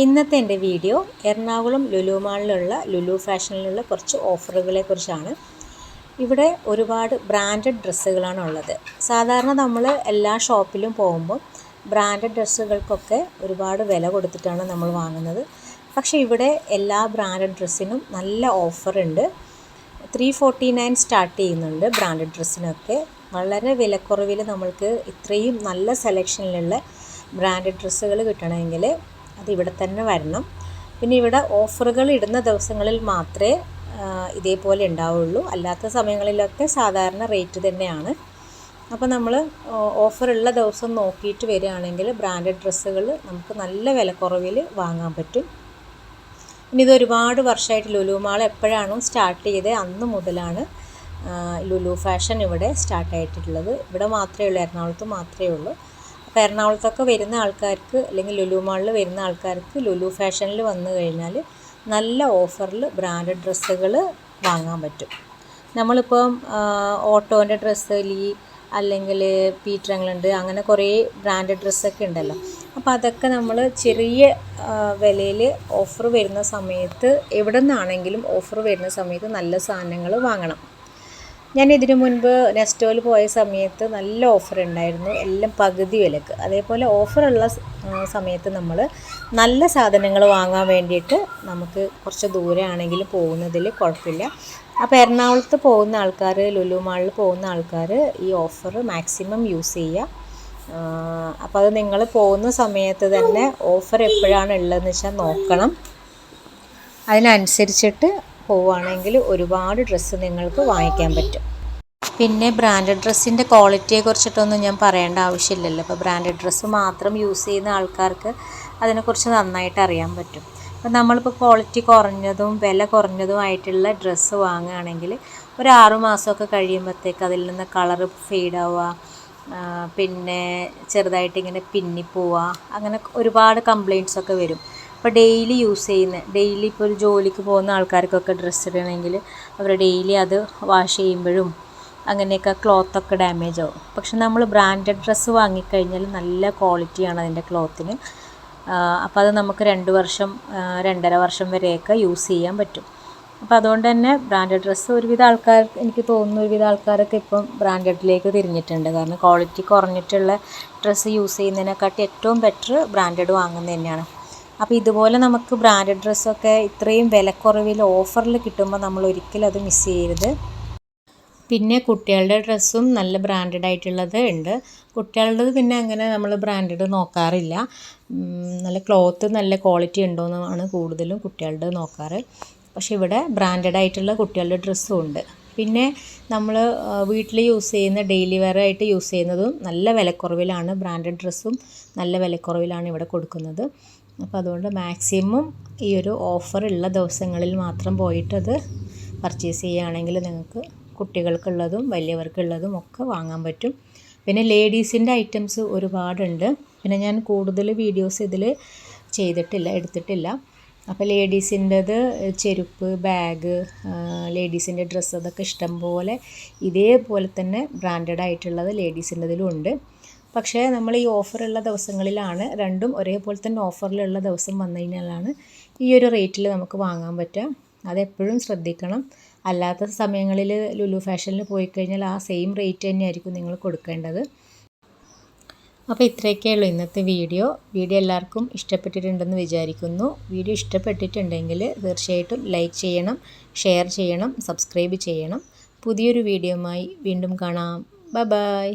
ഇന്നത്തെ എന്റെ വീഡിയോ എറണാകുളം ലുലു മാളിലുള്ള ലുലു ഫാഷനിലുള്ള കുറച്ച് ഓഫറുകളെ കുറിച്ചാണ്. ഇവിടെ ഒരുപാട് ബ്രാൻഡഡ് ഡ്രസ്സുകളാണ് ഉള്ളത്. സാധാരണ നമ്മൾ എല്ലാ ഷോപ്പിലും പോകുമ്പോൾ ബ്രാൻഡഡ് ഡ്രസ്സുകൾക്കൊക്കെ ഒരുപാട് വില കൊടുത്തിട്ടാണ് നമ്മൾ വാങ്ങുന്നത്. പക്ഷേ ഇവിടെ എല്ലാ ബ്രാൻഡഡ് ഡ്രസ്സിനും നല്ല ഓഫറുണ്ട്. ത്രീ ഫോർട്ടി നയൻ സ്റ്റാർട്ട് ചെയ്യുന്നുണ്ട് ബ്രാൻഡഡ് ഡ്രസ്സിനൊക്കെ. വളരെ വിലക്കുറവിൽ നമ്മൾക്ക് ഇത്രയും നല്ല സെലക്ഷനിലുള്ള ബ്രാൻഡഡ് ഡ്രസ്സുകൾ കിട്ടണമെങ്കിൽ ഇവിടെ തന്നെ വരണം. പിന്നെ ഇവിടെ ഓഫറുകൾ ഇടുന്ന ദിവസങ്ങളിൽ മാത്രമേ ഇതേപോലെ ഉണ്ടാവുള്ളൂ. അല്ലാത്ത സമയങ്ങളിലൊക്കെ സാധാരണ റേറ്റ് തന്നെയാണ്. അപ്പോൾ നമ്മൾ ഓഫറുള്ള ദിവസം നോക്കിയിട്ട് വരികയാണെങ്കിൽ ബ്രാൻഡഡ് ഡ്രസ്സുകൾ നമുക്ക് നല്ല വിലക്കുറവിൽ വാങ്ങാൻ പറ്റും. ഇനി ഇത് ഒരുപാട് വർഷമായിട്ട് ലുലു മാൾ എപ്പോഴാണോ സ്റ്റാർട്ട് ചെയ്തത് അന്ന് മുതലാണ് ലുലു ഫാഷൻ ഇവിടെ സ്റ്റാർട്ട് ആയിട്ടുള്ളത് ഇവിടെ മാത്രമേ ഉള്ളൂ എറണാകുളത്ത് മാത്രമേ ഉള്ളൂ. അപ്പോൾ എറണാകുളത്തൊക്കെ വരുന്ന ആൾക്കാർക്ക് അല്ലെങ്കിൽ ലുലു മാളിൽ വരുന്ന ആൾക്കാർക്ക് ലുലു ഫാഷനിൽ വന്നു കഴിഞ്ഞാൽ നല്ല ഓഫറിൽ ബ്രാൻഡഡ് ഡ്രസ്സുകൾ വാങ്ങാൻ പറ്റും. നമ്മളിപ്പം ഓട്ടോന്റെ ഡ്രസ്സ് ലീ അല്ലെങ്കിൽ പീറ്റർ ഇംഗ്ലണ്ട് അങ്ങനെ കുറേ ബ്രാൻഡഡ് ഡ്രസ്സൊക്കെ ഉണ്ടല്ലോ. അപ്പോൾ അതൊക്കെ നമ്മൾ ചെറിയ വിലയിൽ ഓഫർ വരുന്ന സമയത്ത് എവിടെ നിന്നാണെങ്കിലും ഓഫർ വരുന്ന സമയത്ത് നല്ല സാധനങ്ങൾ വാങ്ങണം. ഞാൻ ഇതിനു മുൻപ് നെസ്റ്റോയിൽ പോയ സമയത്ത് നല്ല ഓഫർ ഉണ്ടായിരുന്നു. എല്ലാം പകുതി വിലക്ക്. അതേപോലെ ഓഫറുള്ള സമയത്ത് നമ്മൾ നല്ല സാധനങ്ങൾ വാങ്ങാൻ വേണ്ടിയിട്ട് നമുക്ക് കുറച്ച് ദൂരെയാണെങ്കിലും പോകുന്നതിൽ കുഴപ്പമില്ല. അപ്പോൾ എറണാകുളത്ത് പോകുന്ന ആൾക്കാർ ലുലു മാളിൽ പോകുന്ന ആൾക്കാർ ഈ ഓഫർ മാക്സിമം യൂസ് ചെയ്യുക അപ്പോൾ അത് നിങ്ങൾ പോകുന്ന സമയത്ത് തന്നെ ഓഫർ എപ്പോഴാണ് ഉള്ളതെന്ന് വെച്ചാൽ നോക്കണം. അതിനനുസരിച്ചിട്ട് പോവുകയാണെങ്കിൽ ഒരുപാട് ഡ്രസ്സ് നിങ്ങൾക്ക് വാങ്ങിക്കാൻ പറ്റും. പിന്നെ ബ്രാൻഡഡ് ഡ്രസ്സിന്റെ ക്വാളിറ്റിയെ കുറിച്ചിട്ടൊന്നും ഞാൻ പറയേണ്ട ആവശ്യമില്ലല്ലോ. അപ്പോൾ ബ്രാൻഡഡ് ഡ്രസ്സ് മാത്രം യൂസ് ചെയ്യുന്ന ആൾക്കാർക്ക് അതിനെക്കുറിച്ച് നന്നായിട്ട് അറിയാൻ പറ്റും. അപ്പോൾ നമ്മളിപ്പോൾ ക്വാളിറ്റി കുറഞ്ഞതും വില കുറഞ്ഞതുമായിട്ടുള്ള ഡ്രസ്സ് വാങ്ങുകയാണെങ്കിൽ ഒരു ആറു മാസമൊക്കെ കഴിയുമ്പോഴത്തേക്ക് അതിൽ നിന്ന് കളറ് ഫെയ്ഡാവുക പിന്നെ ചെറുതായിട്ട് ഇങ്ങനെ പിന്നിപ്പോവുക അങ്ങനെ ഒരുപാട് കംപ്ലയിൻസൊക്കെ വരും. ഇപ്പോൾ ഡെയിലി യൂസ് ചെയ്യുന്ന. ഡെയിലി ഇപ്പോൾ ഒരു ജോലിക്ക് പോകുന്ന ആൾക്കാർക്കൊക്കെ ഡ്രസ്സ് ഇടണമെങ്കിൽ അവർ ഡെയിലി അത് വാഷ് ചെയ്യുമ്പോഴും അങ്ങനെയൊക്കെ ക്ലോത്തൊക്കെ ഡാമേജ് ആവും. പക്ഷെ നമ്മൾ ബ്രാൻഡഡ് ഡ്രസ്സ് വാങ്ങിക്കഴിഞ്ഞാൽ നല്ല ക്വാളിറ്റിയാണ് അതിന്റെ ക്ലോത്തിന് അപ്പോൾ അത് നമുക്ക് രണ്ട് വർഷം രണ്ടര വർഷം വരെയൊക്കെ യൂസ് ചെയ്യാൻ പറ്റും. അപ്പോൾ അതുകൊണ്ട് തന്നെ ബ്രാൻഡഡ് ഡ്രസ്സ് ഒരുവിധ ആൾക്കാർ എനിക്ക് തോന്നുന്നു ഒരുവിധ ആൾക്കാരൊക്കെ ഇപ്പം ബ്രാൻഡഡിലേക്ക് തിരിഞ്ഞിട്ടുണ്ട്. കാരണം ക്വാളിറ്റി കുറഞ്ഞിട്ടുള്ള ഡ്രസ്സ് യൂസ് ചെയ്യുന്നതിനെക്കാട്ടി ഏറ്റവും ബെറ്റർ ബ്രാൻഡഡ് വാങ്ങുന്നത് തന്നെയാണ്. അപ്പോൾ ഇതുപോലെ നമുക്ക് ബ്രാൻഡഡ് ഡ്രസ്സൊക്കെ ഇത്രയും വിലക്കുറവിൽ ഓഫറിൽ കിട്ടുമ്പോൾ നമ്മൾ ഒരിക്കലും അത് മിസ് ചെയ്യരുത്. പിന്നെ കുട്ടികളുടെ ഡ്രസ്സും നല്ല ബ്രാൻഡഡ് ആയിട്ടുള്ളത് ഉണ്ട്. കുട്ടികളുടേത് പിന്നെ അങ്ങനെ നമ്മൾ ബ്രാൻഡഡ് നോക്കാറില്ല. നല്ല ക്ലോത്ത് നല്ല ക്വാളിറ്റി ഉണ്ടോയെന്നാണ് കൂടുതലും കുട്ടികളുടെ നോക്കാറ്. പക്ഷേ ഇവിടെ ബ്രാൻഡഡ് ആയിട്ടുള്ള കുട്ടികളുടെ ഡ്രസ്സും ഉണ്ട്. പിന്നെ നമ്മൾ വീട്ടിൽ യൂസ് ചെയ്യുന്ന ഡെയിലി വെയർ ആയിട്ട് യൂസ് ചെയ്യുന്നതും നല്ല വിലക്കുറവിലാണ് ബ്രാൻഡഡ് ഡ്രസ്സും നല്ല വിലക്കുറവിലാണ് ഇവിടെ കൊടുക്കുന്നത്. അപ്പോൾ അതുകൊണ്ട് മാക്സിമം ഈ ഒരു ഓഫർ ഉള്ള ദിവസങ്ങളിൽ മാത്രം പോയിട്ടത് പർച്ചേസ് ചെയ്യുകയാണെങ്കിൽ നിങ്ങൾക്ക് കുട്ടികൾക്കുള്ളതും വലിയവർക്കുള്ളതും ഒക്കെ വാങ്ങാൻ പറ്റും. പിന്നെ ലേഡീസിന്റെ ഐറ്റംസ് ഒരുപാടുണ്ട്. പിന്നെ ഞാൻ കൂടുതൽ വീഡിയോസ് ഇതിൽ ചെയ്തിട്ടില്ല എടുത്തിട്ടില്ല. അപ്പോൾ ലേഡീസിന്റെത് ചെരുപ്പ് ബാഗ് ലേഡീസിന്റെ ഡ്രസ്സ് അതൊക്കെ ഇഷ്ടം പോലെ ഇതേപോലെ തന്നെ ബ്രാൻഡഡ് ആയിട്ടുള്ളത് ലേഡീസിന്റെതിലും ഉണ്ട്. പക്ഷേ നമ്മൾ ഈ ഓഫറുള്ള ദിവസങ്ങളിലാണ് രണ്ടും ഒരേപോലെ തന്നെ ഓഫറിലുള്ള ദിവസം വന്നു കഴിഞ്ഞാലാണ് ഈ ഒരു റേറ്റിൽ നമുക്ക് വാങ്ങാൻ പറ്റുക. അതെപ്പോഴും ശ്രദ്ധിക്കണം. അല്ലാത്ത സമയങ്ങളിൽ ലുലു ഫാഷനിൽ പോയി കഴിഞ്ഞാൽ ആ സെയിം റേറ്റ് തന്നെയായിരിക്കും നിങ്ങൾ കൊടുക്കേണ്ടത്. അപ്പോൾ ഇത്രയൊക്കെ ഉള്ളൂ ഇന്നത്തെ വീഡിയോ. വീഡിയോ എല്ലാവർക്കും ഇഷ്ടപ്പെട്ടിട്ടുണ്ടെന്ന് വിചാരിക്കുന്നു. വീഡിയോ ഇഷ്ടപ്പെട്ടിട്ടുണ്ടെങ്കിൽ തീർച്ചയായിട്ടും ലൈക്ക് ചെയ്യണം ഷെയർ ചെയ്യണം സബ്സ്ക്രൈബ് ചെയ്യണം. പുതിയൊരു വീഡിയോയുമായി വീണ്ടും കാണാം. Bye bye.